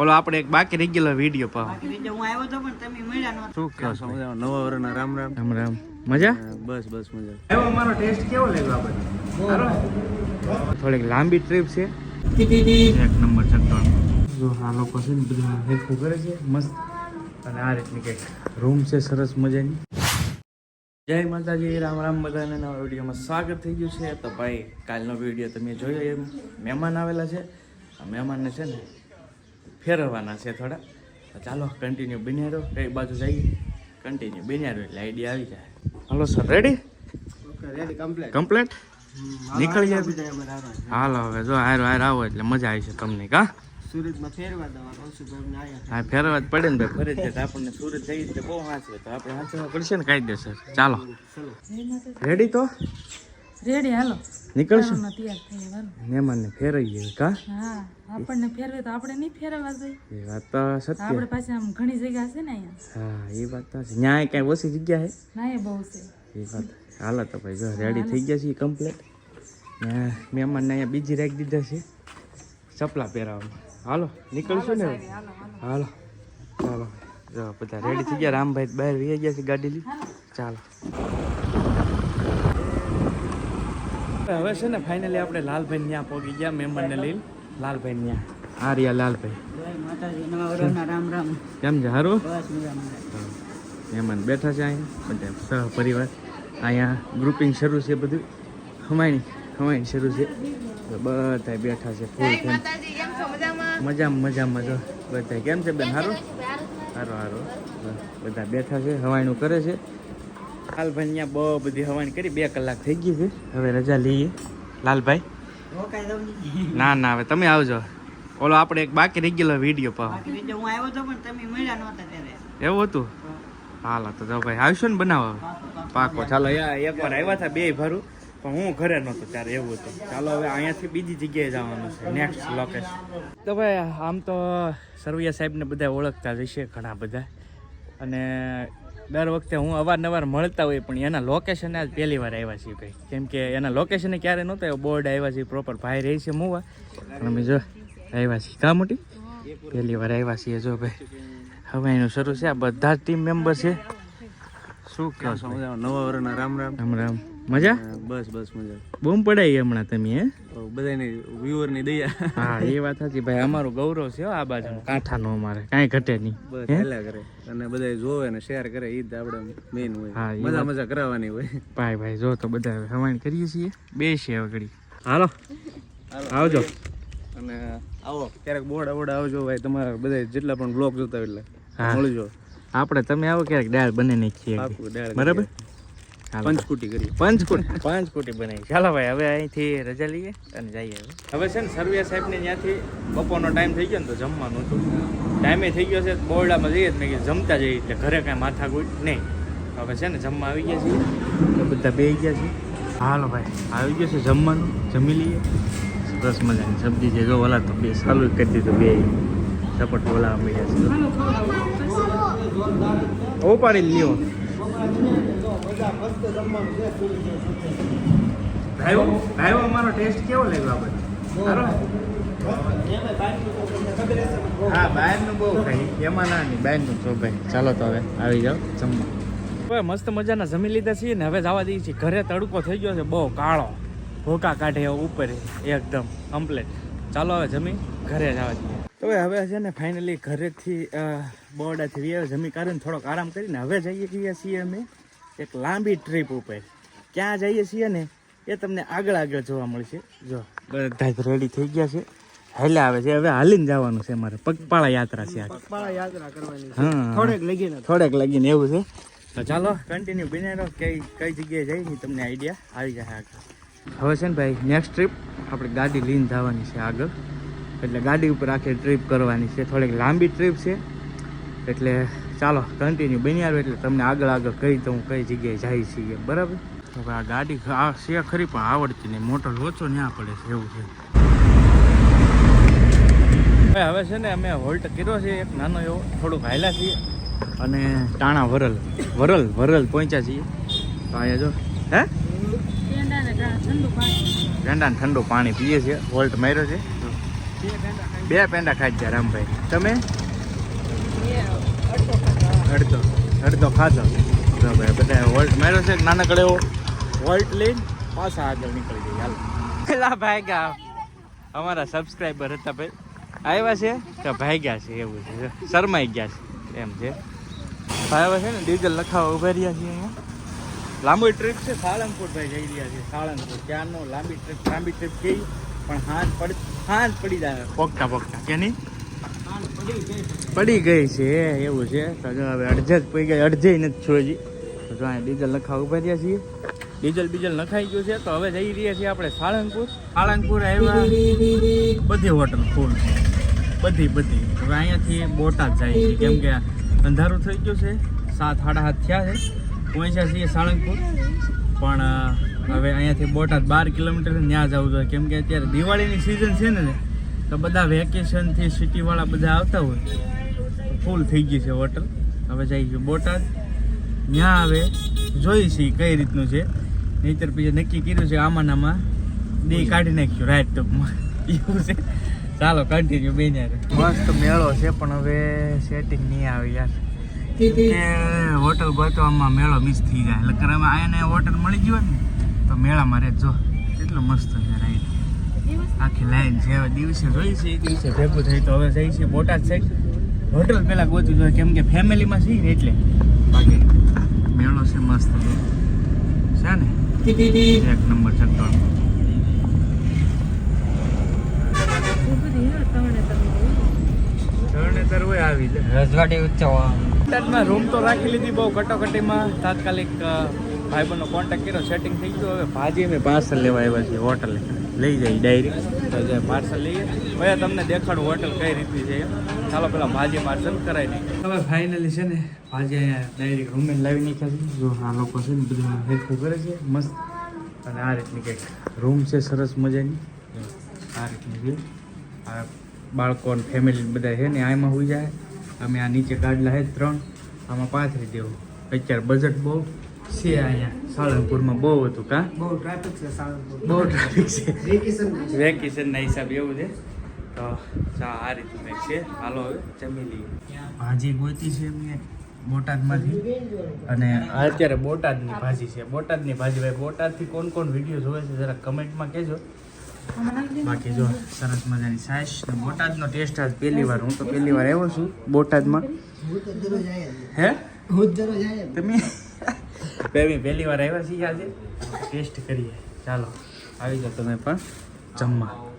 ઓલો આપણે એક બાકી રેગ્યુલર વીડિયો પાવ બાકી રીતે હું આવ્યો તો પણ તમે મળ્યા નહોતા. શું કહો છો? નવા વર્ષના રામ રામ. રામ રામ. મજા? બસ બસ મજા. એવો અમારો ટેસ્ટ કેવો લાગ્યો આપણે થોડીક લાંબી ટ્રીપ છે. એક નંબર ચટવાનું જો આ લોકો છે ને બધું હેરખું કરે છે મસ્ત. અને આ રીતની કંઈક રૂમ છે સરસ મજાની. જય માતાજી રામ રામ બધાને. નવા વિડીયોમાં સ્વાગત થઈ ગયું છે. તો ભાઈ કાલનો વીડિયો તમે જોયો એમ. મહેમાન આવેલા છે. મહેમાનને છે ને ફેરવવાના છે થોડા. તો ચાલો કન્ટિન્યુ બિનેરો. કઈ બાજુ જઈએ? કન્ટિન્યુ બિનેરો એટલે આઈડિયા આવી જાય. Hello sir ready ready complete નીકળી જાય. હાલો હવે જો હાર હાર આવો એટલે મજા આવી છે તમને કા? સુરતમાં ફેરવા હા ફેરવા જ પડે ને ભાઈ ફરજિયાત આપણને સુરત જઈએ એટલે બહુ હાંચવે તો આપણે હાંચવા પડશે ને કાયદેસર ચાલો. રેડી તો? રેડી હાલો. નીકળશું? મહેમાનને ફેરવીએ કા? હા આપણને ફેરવે તો આપણે નહીં ફેરવવા જોઈએ. એ વાત તો સત્ય. આપણે પાસે આમ ઘણી જગ્યા છે ને અહીંયા. હા એ વાત તો છે. ન્યાય કાંઈ ઓછી જગ્યા છે? ના એ બહુ છે. એ વાત હાલો તો ભાઈ જો રેડી થઈ ગયા છીએ કમ્પ્લીટ. ને મહેમાનને અહીંયા બીજી રાખી દીધા છે ચપલા પહેરાવવામાં. હાલો નીકળશું ને હાલો ચાલો જો બધા રેડી થઈ ગયા. રામભાઈ બહાર વી ગયા છે ગાડી લઈ ચાલો. હવે છે ને ફાઇનલી આપણે લાલભાઈ ત્યાં પહોંચી ગયા મહેમાનને લઈ. લાલભાઈ ત્યાં આ રહ્યા લાલભાઈ રામ રામ. કેમ છે? સારું મહેમાન બેઠા છે અહીંયા બધા સહ પરિવાર અહીંયા ગ્રુપિંગ શરૂ છે બધું. હમાયણી હમાયણી શરૂ છે. બધા બેઠા છે ફૂલ મજામાં મજામાં જો. બધા કેમ છે બેન? સારું સારું સારું બધા બેઠા છે હવાયણું કરે છે. લાલભાઈ અહીંયા બહુ બધી હવાની કરી બે કલાક થઈ ગઈ છે. હવે રજા લઈએ. લાલભાઈ? ને. ના હવે તમે આવજો. ઓલો આપણે એક બાકી રેગ્યુલર વીડિયો પાવ હું આવ્યો તો પણ તમે મળ્યા નહોતા ત્યારે. એવું હતું? હાલો તો જો ભાઈ આવશો ને બનાવો પાકો ચાલો યા એકવાર આવ્યા હતા બે ભરું પણ હું ઘરે નહોતો ત્યારે એવું હતું. ચાલો હવે અહીંયાથી બીજી જગ્યાએ જવાનું છે નેક્સ્ટ લોકેશન તો ભાઈ આમ તો સરવૈયા સાહેબને બધા ઓળખતા જ હશે ઘણા બધા. અને દર વખતે હું અવારનવાર મળતા હોય પણ એના લોકેશને આજ પહેલી વાર આવ્યા છીએ ભાઈ. કેમ કે એના લોકેશને ક્યારે નહોતા એવો બોર્ડ આવ્યા છે પ્રોપર ભાઈ રહી છે મુવા. પણ અમે જો આવ્યા છીએ. કા મોટી? પહેલી વાર આવ્યા છીએ જો ભાઈ. હવે એનું શરૂ છે. આ બધા જ ટીમ મેમ્બર છે. શું કહો નવા વર્ષના રામ રામ. રામ રામ. મજા? બસ બસ મજા. બૂમ પડાઈ હમણાં તમે હે? બધાને વ્યુઅરની દયા. હા એ વાત સાચી. ભાઈ અમારું ગૌરવ છે હો આ બાજુ કાંઠાનો અમારે કાંઈ ઘટે નહીં બસ હેલા કરે. અને બધા જોવે ને શેર કરે ઈ જ આપણે મેઈન હોય. મજા મજા કરાવવાની હોય. ભાઈ ભાઈ જો તો બધા હવાણ કરીએ છીએ. બે છે હવે ઘડી. હાલો. આવજો. અને આવો ક્યારેક બોર્ડ બોર્ડ આવજો ભાઈ તમારા બધા જેટલા પણ બ્લોગ જોતા હોય એટલે. મળજો. આપણે તમે આવો ક્યારેક દાળ બને નાખીએ. બરાબર. પંચકુટી કરી પંચકુટી. પંચકુટી બનાવી ચાલો ભાઈ હવે અહીંથી રજા લઈએ અને જઈએ હવે. હવે છે ને સરવિયા સાહેબને ત્યાંથી બપોરનો ટાઈમ થઈ ગયો ને તો જમવાનું હતું. ટાઈમે થઈ ગયો છે બોરડામાં જઈએ મેં કીધું જમતા જઈએ એટલે ઘરે કાંઈ માથાકૂટ નહીં. હવે છે ને જમવા આવી ગયા છીએ. બધા બે ગયા છે. હાલો ભાઈ. આવી ગયો છે જમવાનું. જમી લઈએ. સરસ મજાની સબ્જી છે. જો ઓલા તો બે સારું કરી દીધું બે. ચપટ આવી મળ્યા છે. ઉપાડી લ્યો. હા બહારનું બહુ ખાઈ એમાં નહીં બહારનું તો ભાઈ. ચાલો તો હવે, આવી જાઓ, જમવા. હવે મસ્ત મજાના જમી લીધા છીએ ને હવે જવા દઈએ છીએ. ઘરે તડકો થઈ ગયો છે, બહુ કાળો. ભોકા કાઢે ઉપર, એકદમ કમ્પ્લેટ ચાલો હવે જમી, ઘરે જવા દઈએ. તો હવે છે ને ફાઇનલી ઘરેથી બરોડાથી વી આવ્યા જમી કાઢીને થોડોક આરામ કરીને હવે જઈએ છીએ છીએ અમે એક લાંબી ટ્રીપ ઉપર. ક્યાં જઈએ છીએ ને એ તમને આગળ આગળ જોવા મળશે. જો બધા જ રેડી થઈ ગયા છે. હેલા આવે છે હવે હાલીને જવાનું છે મારે પગપાળા યાત્રા છે પગપાળા યાત્રા કરવાની હા. થોડેક લગીને. થોડેક લાગીને એવું છે. તો ચાલો કન્ટિન્યુ બને રહો કઈ કઈ જગ્યાએ જઈ ની તમને આઈડિયા આવી જાય આગળ. હવે છે ને ભાઈ નેક્સ્ટ ટ્રીપ આપણે ગાડી લઈને જવાની છે આગળ. એટલે ગાડી ઉપર આખી ટ્રીપ કરવાની છે. થોડીક લાંબી ટ્રીપ છે. એટલે ચાલો કન્ટિન્યુ બની આવ્યો એટલે તમને આગળ આગળ કહી દઉં કઈ જગ્યાએ જાય છીએ. બરાબર? હવે આ ગાડી આ છે ખરી પણ આવડતી નહીં. મોટર ઓછો ન્યા પડે છે એવું છે. હવે હવે છે ને અમે હોલ્ટ કર્યો છે એક નાનો એવો. થોડુંક હાયલા છીએ. અને ટાણા વરલ વરલ વરલ પહોંચ્યા છીએ. તો અહીંયા જો. હે? ઠંડુ પાણી. પીએ છીએ. વોલ્ટ માર્યો છે. બે પેંડા ખાઈ ગયા રામભાઈ. તમે? અડધો. અડધો ખાધો. ભાઈ બધા વોલ્ટ મેળો છે નાનકડે એવો. વોલ્ટ લઈને પાછા આગળ નીકળી ગઈ હાલ. પેલા ભાગ્યા. અમારા સબસ્ક્રાઈબર હતા ભાઈ. આવ્યા છે? કે ભાગ્યા છે એવું છે. શરમાઈ ગયા છે. એમ છે. આવ્યા છે ને? ડીઝલ લખાવા ઊભા રહ્યા છીએ અહીંયા. લાંબી ટ્રીપ છે સાળંગપુર ભાઈ જઈ રહ્યા છે સાળંગપુર. ત્યાંનો લાંબી ટ્રીપ લાંબી ટ્રીપ ગઈ પણ હાથ પડ હાથ પડી જાય. પોકતા પોકતા. કે નહીં પડી ગઈ છે. એવું છે. તો જો હવે અડધે જ પડી ગઈ અડધે નથી છોડી. તો જો અહીંયા ડીઝલ નખાવા ઊભા રહ્યા છીએ. ડીઝલ બીજલ નખાઈ ગયું છે તો હવે જઈ રહ્યા છીએ આપણે સાળંગપુર. સાળંગપુર આવ્યા. બધી હોટલ ફૂલ બધી બધી. હવે અહીંયાથી બોટાદ જાય છે. કેમ કે અંધારું થઈ ગયું છે. સાત સાડા સાત થયા છે. પહોંચ્યા છીએ સાળંગપુર. પણ હવે અહીંયાથી બોટાદ બાર કિલોમીટર ત્યાં જવું જોઈએ. કેમ કે અત્યારે દિવાળીની સિઝન છે ને, તો બધા વેકેશનથી સિટીવાળા બધા આવતા હોય. ફૂલ થઈ ગઈ છે હોટલ હવે જઈ ગયું બોટાદ. ત્યાં હવે જોઈ છીએ કઈ રીતનું છે. નહીતર પછી નક્કી કર્યું છે આમાં ને આમાં દી કાઢી નાખ્યું રાઈટ ટૂંકમાં. એવું છે. ચાલો કન્ટિન્યુ બે મસ્ત મેળો છે, પણ હવે સેટિંગ નહીં આવે યાર. કે હોટલ ગોતવામાં મેળો મિસ થઈ જાય. એટલે કે અમે આને હોટલ મળી ગયું ને તો મેળામાં રહે જો. એટલો મસ્ત છે રાઈડ આખી લાઈન છે. હવે દિવસે જોઈ છે એ દિવસે ભેગું થઈ તો હવે જઈ છે બોટાદ સાઈડ હોટલ પહેલાં ગોતવી જોઈએ કેમ કે ફેમિલીમાં છે ને એટલે. બાકી મેળો છે મસ્ત. છે ને? એક નંબર ચક્કર તરણેતર હોય. આવી જાય રજવાડી ઉત્સવ બોટાદમાં રૂમ તો રાખી લીધી બહુ કટોકટીમાં. તાત્કાલિક ભાઈબંધનો કોન્ટેક્ટ કર્યો સેટિંગ થઈ ગયું. હવે ભાજી અમે પાર્સલ લેવા આવ્યા છીએ હોટલ લઈ જાય ડાયરી પાર્સલ લઈએ. હવે તમને દેખાડું હોટલ કઈ રીતની છે. ચાલો પેલા ભાજી પાર્સલ કરાવી નહીં હવે ફાઇનલી છે ને ભાજી અહીંયા ડાયરેક્ટ રૂમે લાવી નાખ્યા છે. જો આ લોકો છે ને બધું હેરફેર કરે છે મસ્ત. અને આ રીતની કંઈક રૂમ છે સરસ મજાની. આ રીતની છે. આ બાળકો ફેમિલી બધા છે ને આમાં હોઈ જાય. અમે આ નીચે ગાડલા છે ત્રણ. આમાં પાથરી દેવું. અત્યારે બજેટ બહુ છે અહીંયા. સાળંગપુરમાં બહુ હતું કા? બહુ ટ્રાફિક છે સાળંગપુર બહુ ટ્રાફિક છે. વેકેશન વેકેશનના હિસાબે એવું છે. તો ચા આ રીતનું કંઈક છે. હાલો હવે જમી લઈએ. ભાજી ગોતી છે એમને બોટાદમાંથી. અને અત્યારે બોટાદની ભાજી છે. બોટાદની ભાજી ભાઈ બોટાદથી કોણ કોણ વીડિયો જોવે છે જરા કમેન્ટમાં કહેજો. બાકી જો સરસ મજાની સાઈઝ ને બોટાદનો ટેસ્ટ આજ પહેલી વાર, હું તો પહેલી વાર આવ્યો છું બોટાદમાં. હે? તમે? બેબી પહેલી વાર આવ્યા છીએ આજે? ટેસ્ટ કરીએ. ચાલો, આવી જાઓ તમે પણ જમવા.